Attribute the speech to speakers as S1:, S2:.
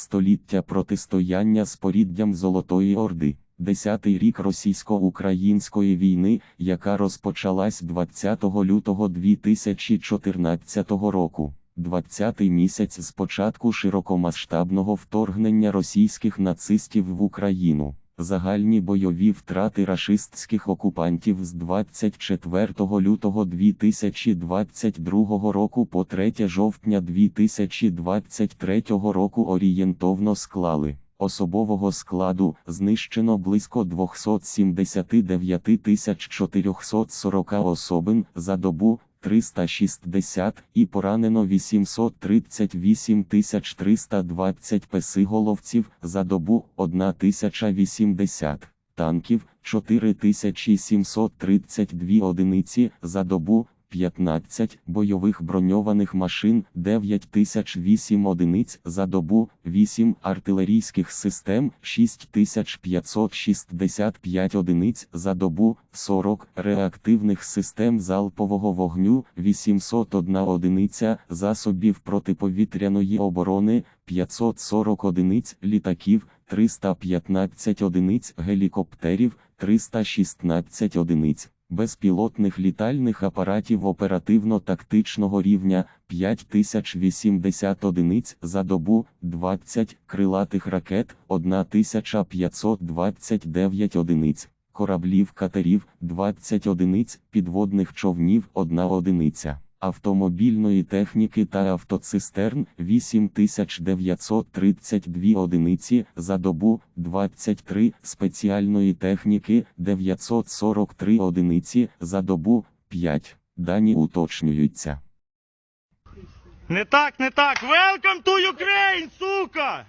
S1: Століття протистояння з поріддям Золотої Орди. Десятий рік російсько-української війни, яка розпочалась 20 лютого 2014 року. 20-й місяць з початку широкомасштабного вторгнення російських нацистів в Україну. Загальні бойові втрати рашистських окупантів з 24 лютого 2022 року по 3 жовтня 2023 року орієнтовно склали. Особового складу знищено близько 279 440 особин за добу 360 і поранено 838 320 песиголовців за добу 1080 танків 4732 одиниці за добу 15 бойових броньованих машин 9008 одиниць за добу, 8 артилерійських систем 6565 одиниць за добу, 40 реактивних систем залпового вогню 801 одиниця засобів протиповітряної оборони 540 одиниць літаків 315 одиниць гелікоптерів 316 одиниць безпілотних літальних апаратів оперативно-тактичного рівня 5080 одиниць за добу, 20 крилатих ракет 1529 одиниць, кораблів катерів 20 одиниць, підводних човнів 1 одиниця. Автомобільної техніки та автоцистерн 8932 одиниці за добу, 23 спеціальної техніки 943 одиниці за добу, 5. Дані уточнюються.
S2: Не так, не так. Welcome to Ukraine, сука!